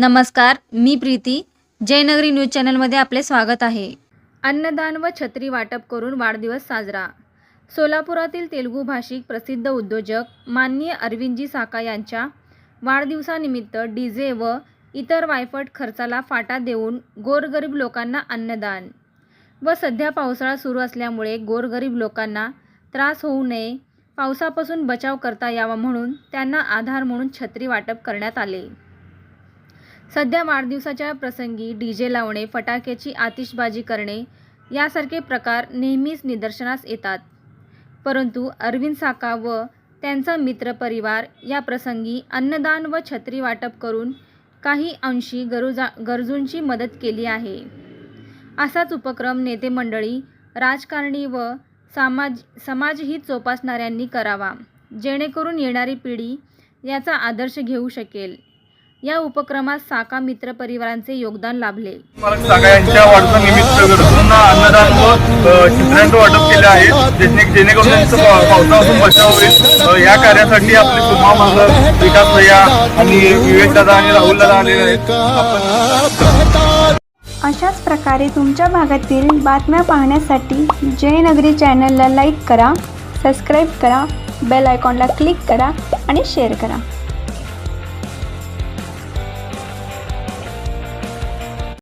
नमस्कार मी प्रीती. जयनगरी न्यूज चॅनलमध्ये आपले स्वागत आहे. अन्नदान व छत्री वाटप करून वाढदिवस साजरा. सोलापुरातील तेलुगू भाषिक प्रसिद्ध उद्योजक माननीय अरविंदजी साका यांच्या वाढदिवसानिमित्त डी जे व इतर वायफट खर्चाला फाटा देऊन गोरगरीब लोकांना अन्नदान. व सध्या पावसाळा सुरू असल्यामुळे गोरगरीब लोकांना त्रास होऊ नये पावसापासून बचाव करता यावा म्हणून त्यांना आधार म्हणून छत्री वाटप करण्यात आले. सध्या वाढदिवसाच्या प्रसंगी डी जे लावणे फटाक्याची आतिषबाजी करणे यासारखे प्रकार नेहमीच निदर्शनास येतात. परंतु अरविंद साका व त्यांचा मित्रपरिवार या प्रसंगी अन्नदान व छत्री वाटप करून काही अंशी गरुजा गरजूंची मदत केली आहे. असाच उपक्रम नेते मंडळी राजकारणी व समाज समाजहित जोपासणाऱ्यांनी करावा जेणेकरून येणारी पिढी याचा आदर्श घेऊ शकेल. या उपक्रमात साका मित्र परिवारांचे योगदान लाभले. पालक सागा यांच्या वाढदिवसानिमित्त अन्नदान व चित्रांचं वाटप केले आहे. जेणे जेणेकरून त्यांचं पावसापासून बचाव होईल. या कार्यासाठी आपले सुमा माझं विकास भैया आणि विवेक दादा आणि राहुल दादा आलेले आहेत. आपण अशाच प्रकारे तुमच्या भागातील बातम्या पाहण्यासाठी जयनगरी चॅनलला लाईक करा सबस्क्राईब करा बेल आयकॉनला क्लिक करा आणि शेअर करा.